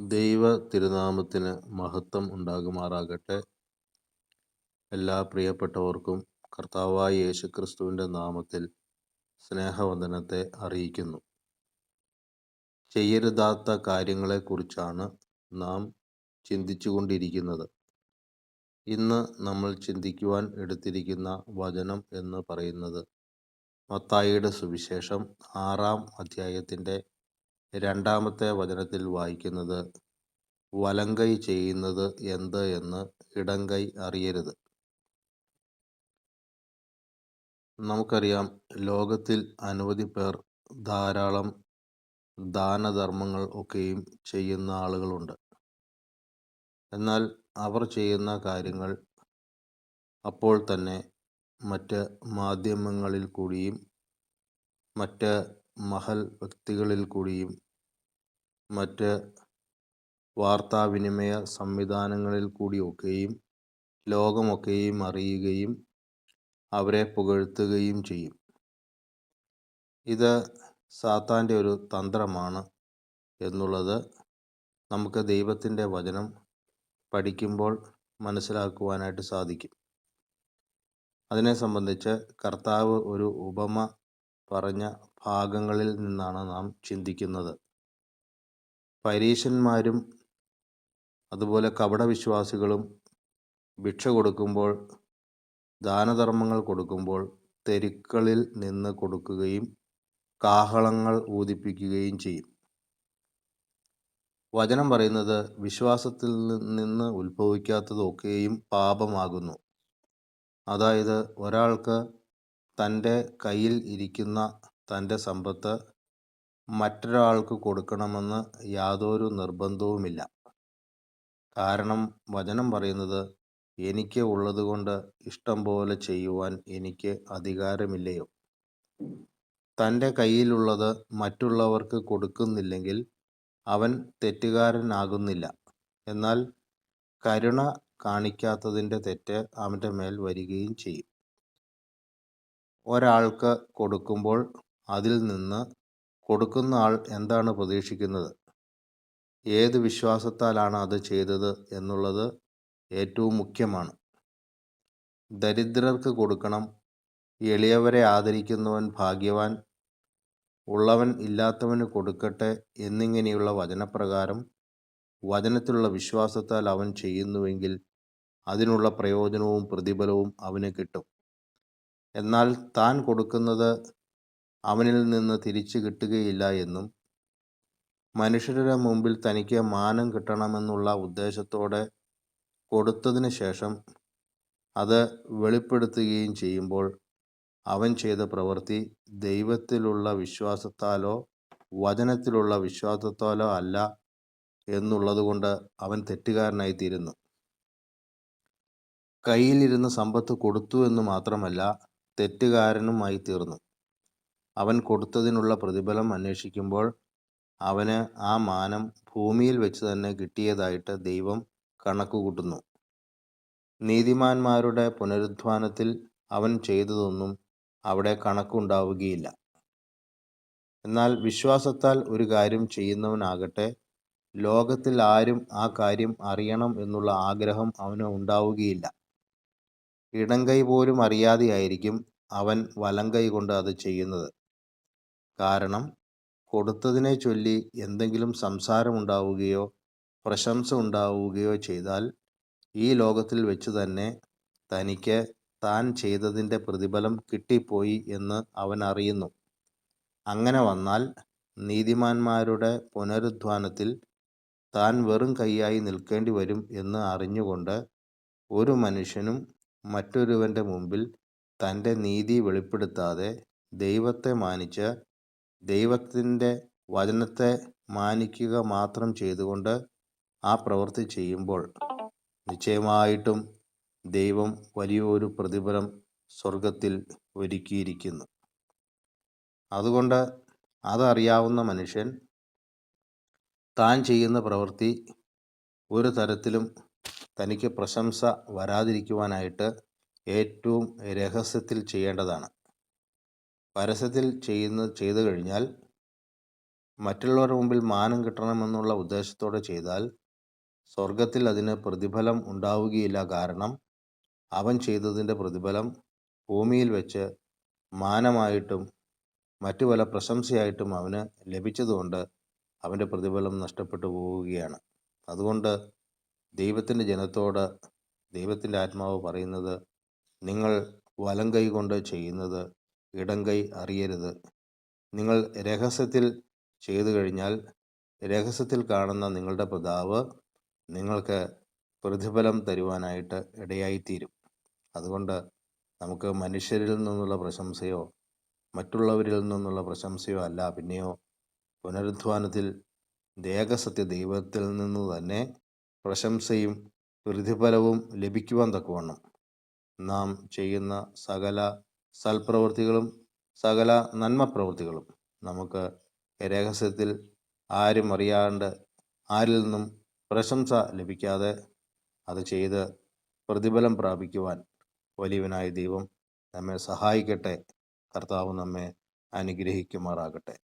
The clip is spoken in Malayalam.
ദൈവ തിരുനാമത്തിന് മഹത്വം ഉണ്ടാകുമാറാകട്ടെ. എല്ലാ പ്രിയപ്പെട്ടവർക്കും കർത്താവായ യേശുക്രിസ്തുവിന്റെ നാമത്തിൽ സ്നേഹവന്ദനത്തെ അറിയിക്കുന്നു. ചെയ്യരുതാത്ത കാര്യങ്ങളെക്കുറിച്ചാണ് നാം ചിന്തിച്ചുകൊണ്ടിരിക്കുന്നത്. ഇന്ന് നമ്മൾ ചിന്തിക്കുവാൻ എടുത്തിരിക്കുന്ന വചനം എന്ന് പറയുന്നത് മത്തായിയുടെ സുവിശേഷം ആറാം അധ്യായത്തിന്റെ രണ്ടാമത്തെ വചനത്തിൽ വായിക്കുന്നത് വലങ്കൈ ചെയ്യുന്നത് എന്ത് എന്ന് ഇടങ്കൈ അറിയരുത്. നമുക്കറിയാം ലോകത്തിൽ അനവധി പേർ ധാരാളം ദാനധർമ്മങ്ങൾ ഒക്കെയും ചെയ്യുന്ന ആളുകളുണ്ട്. എന്നാൽ അവർ ചെയ്യുന്ന കാര്യങ്ങൾ അപ്പോൾ തന്നെ മറ്റ് മാധ്യമങ്ങളിൽ കൂടിയും മറ്റ് മഹൽ വ്യക്തികളിൽ കൂടിയും മറ്റ് വാർത്താവിനിമയ സംവിധാനങ്ങളിൽ കൂടിയൊക്കെയും ലോകമൊക്കെയും അറിയുകയും അവരെ പുകഴ്ത്തുകയും ചെയ്യും. ഇത് സാത്താന്റെ ഒരു തന്ത്രമാണ് എന്നുള്ളത് നമുക്ക് ദൈവത്തിന്റെ വചനം പഠിക്കുമ്പോൾ മനസ്സിലാക്കുവാനായിട്ട് സാധിക്കും. അതിനെ സംബന്ധിച്ച് കർത്താവ് ഒരു ഉപമ പറഞ്ഞ ഭാഗങ്ങളിൽ നിന്നാണ് നാം ചിന്തിക്കുന്നത്. പരീശന്മാരും അതുപോലെ കപടവിശ്വാസികളും ഭിക്ഷ കൊടുക്കുമ്പോൾ ദാനധർമ്മങ്ങൾ കൊടുക്കുമ്പോൾ തെരുക്കളിൽ നിന്ന് കൊടുക്കുകയും കാഹളങ്ങൾ ഊതിപ്പിക്കുകയും ചെയ്യും. വചനം പറയുന്നത് വിശ്വാസത്തിൽ നിന്ന് ഉത്ഭവിക്കാത്തതൊക്കെയും പാപമാകുന്നു. അതായത് ഒരാൾക്ക് തന്റെ കയ്യിൽ ഇരിക്കുന്ന തന്റെ സമ്പത്ത് മറ്റൊരാൾക്ക് കൊടുക്കണമെന്ന് യാതൊരു നിർബന്ധവുമില്ല. കാരണം വചനം പറയുന്നത് എനിക്ക് ഉള്ളതുകൊണ്ട് ഇഷ്ടം പോലെ ചെയ്യുവാൻ എനിക്ക് അധികാരമില്ലയോ? തന്റെ കയ്യിലുള്ളത് മറ്റുള്ളവർക്ക് കൊടുക്കുന്നില്ലെങ്കിൽ അവൻ തെറ്റുകാരനാകുന്നില്ല. എന്നാൽ കരുണ കാണിക്കാത്തതിന്റെ തെറ്റ് അവന്റെ മേൽ വരികയും ചെയ്യും. ഒരാൾക്ക് കൊടുക്കുമ്പോൾ അതിൽ നിന്ന് കൊടുക്കുന്ന ആൾ എന്താണ് പ്രതീക്ഷിക്കുന്നത്? ഏത് വിശ്വാസത്താലാണ് അത് ചെയ്തത് എന്നുള്ളത് ഏറ്റവും മുഖ്യമാണ്. ദരിദ്രർക്ക് കൊടുക്കണം എളിയവരെ ആദരിക്കുന്നവൻ ഭാഗ്യവാൻ ഉള്ളവൻ ഇല്ലാത്തവന് കൊടുക്കട്ടെ എന്നിങ്ങനെയുള്ള വചനപ്രകാരം വചനത്തിലുള്ള വിശ്വാസത്താൽ അവൻ ചെയ്യുന്നുവെങ്കിൽ അതിനുള്ള പ്രയോജനവും പ്രതിഫലവും അവന് കിട്ടും. എന്നാൽ താൻ കൊടുക്കുന്നത് അവനിൽ നിന്ന് തിരിച്ചു കിട്ടുകയില്ല എന്നും മനുഷ്യരുടെ മുമ്പിൽ തനിക്ക് മാനം കിട്ടണമെന്നുള്ള ഉദ്ദേശത്തോടെ കൊടുത്തതിന് ശേഷം അത് വെളിപ്പെടുത്തുകയും ചെയ്യുമ്പോൾ അവൻ ചെയ്ത പ്രവൃത്തി ദൈവത്തിലുള്ള വിശ്വാസത്താലോ വചനത്തിലുള്ള വിശ്വാസത്താലോ അല്ല എന്നുള്ളതുകൊണ്ട് അവൻ തെറ്റുകാരനായി തീരുന്നു കയ്യിലിരുന്ന സമ്പത്ത് കൊടുത്തു എന്ന് മാത്രമല്ല തെറ്റുകാരനുമായി തീർന്നു അവൻ കൊടുത്തതിനുള്ള പ്രതിഫലം അന്വേഷിക്കുമ്പോൾ അവന് ആ മാനം ഭൂമിയിൽ വെച്ച് തന്നെ കിട്ടിയതായിട്ട് ദൈവം കണക്കുകൂട്ടുന്നു. നീതിമാന്മാരുടെ പുനരുദ്ധാനത്തിൽ അവൻ ചെയ്തതൊന്നും അവിടെ കണക്കുണ്ടാവുകയില്ല. എന്നാൽ വിശ്വാസത്താൽ ഒരു കാര്യം ചെയ്യുന്നവനാകട്ടെ ലോകത്തിൽ ആരും ആ കാര്യം അറിയണം എന്നുള്ള ആഗ്രഹം അവന് ഉണ്ടാവുകയില്ല. ഇടങ്കൈ പോലും അറിയാതെയായിരിക്കും അവൻ വലങ്കൈ കൊണ്ട് അത് ചെയ്യുന്നത്. കാരണം കൊടുത്തതിനെ ചൊല്ലി എന്തെങ്കിലും സംസാരമുണ്ടാവുകയോ പ്രശംസ ഉണ്ടാവുകയോ ചെയ്താൽ ഈ ലോകത്തിൽ വെച്ച് തന്നെ തനിക്ക് താൻ ചെയ്തതിന്റെ പ്രതിഫലം കിട്ടിപ്പോയി എന്ന് അവൻ അറിയുന്നു. അങ്ങനെ വന്നാൽ നീതിമാന്മാരുടെ പുനരുദ്ധാനത്തിൽ താൻ വെറും കൈയായി നിൽക്കേണ്ടി വരും എന്ന് അറിഞ്ഞുകൊണ്ട് ഒരു മനുഷ്യനും മറ്റൊരുവന്റെ മുമ്പിൽ തന്റെ നീതി വെളിപ്പെടുത്താതെ ദൈവത്തെ മാനിച്ച് ദൈവത്തിന്റെ വചനത്തെ മാനിക്കുക മാത്രം ചെയ്തുകൊണ്ട് ആ പ്രവൃത്തി ചെയ്യുമ്പോൾ നിശ്ചയമായിട്ടും ദൈവം വലിയൊരു പ്രതിഫലം സ്വർഗത്തിൽ ഒരുക്കിയിരിക്കുന്നു. അതുകൊണ്ട് അതറിയാവുന്ന മനുഷ്യൻ താൻ ചെയ്യുന്ന പ്രവൃത്തി ഒരു തരത്തിലും തനിക്ക് പ്രശംസ വരാതിരിക്കുവാനായിട്ട് ഏറ്റവും രഹസ്യത്തിൽ ചെയ്യേണ്ടതാണ്. പരസ്യത്തിൽ ചെയ്യുന്ന ചെയ്തു കഴിഞ്ഞാൽ മറ്റുള്ളവരുടെ മുമ്പിൽ മാനം കിട്ടണമെന്നുള്ള ഉദ്ദേശത്തോടെ ചെയ്താൽ സ്വർഗത്തിൽ അതിന് പ്രതിഫലം ഉണ്ടാവുകയില്ല. കാരണം അവൻ ചെയ്തതിന്റെ പ്രതിഫലം ഭൂമിയിൽ വെച്ച് മാനമായിട്ടും മറ്റു പല പ്രശംസയായിട്ടും അവന് ലഭിച്ചതുകൊണ്ട് അവന്റെ പ്രതിഫലം നഷ്ടപ്പെട്ടു പോവുകയാണ് അതുകൊണ്ട് ദൈവത്തിന്റെ ജനത്തോട് ദൈവത്തിന്റെ ആത്മാവ് പറയുന്നത് നിങ്ങൾ വലം കൈ കൊണ്ട് ചെയ്യുന്നത് ഇടം കൈ അറിയരുത്. നിങ്ങൾ രഹസ്യത്തിൽ ചെയ്തു കഴിഞ്ഞാൽ രഹസ്യത്തിൽ കാണുന്ന നിങ്ങളുടെ പിതാവ് നിങ്ങൾക്ക് പ്രതിഫലം തരുവാനായിട്ട് ഇടയായിത്തീരും. അതുകൊണ്ട് നമുക്ക് മനുഷ്യരിൽ നിന്നുള്ള പ്രശംസയോ മറ്റുള്ളവരിൽ നിന്നുള്ള പ്രശംസയോ അല്ല. പിന്നെയോ പുനരുദ്ധാനത്തിൽ ദേഹസത്യ ദൈവത്തിൽ നിന്ന് തന്നെ പ്രശംസയും പ്രതിഫലവും ലഭിക്കുവാൻ തക്കവണ്ണം. നാം ചെയ്യുന്ന സകല സൽപ്രവൃത്തികളും സകല നന്മ പ്രവൃത്തികളും നമുക്ക് രഹസ്യത്തിൽ ആരും അറിയാണ്ട് ആരിൽ നിന്നും പ്രശംസ ലഭിക്കാതെ അത് ചെയ്ത് പ്രതിഫലം പ്രാപിക്കുവാൻ വലിയവനായ ദൈവം നമ്മെ സഹായിക്കട്ടെ. കർത്താവ് നമ്മെ അനുഗ്രഹിക്കുമാറാകട്ടെ.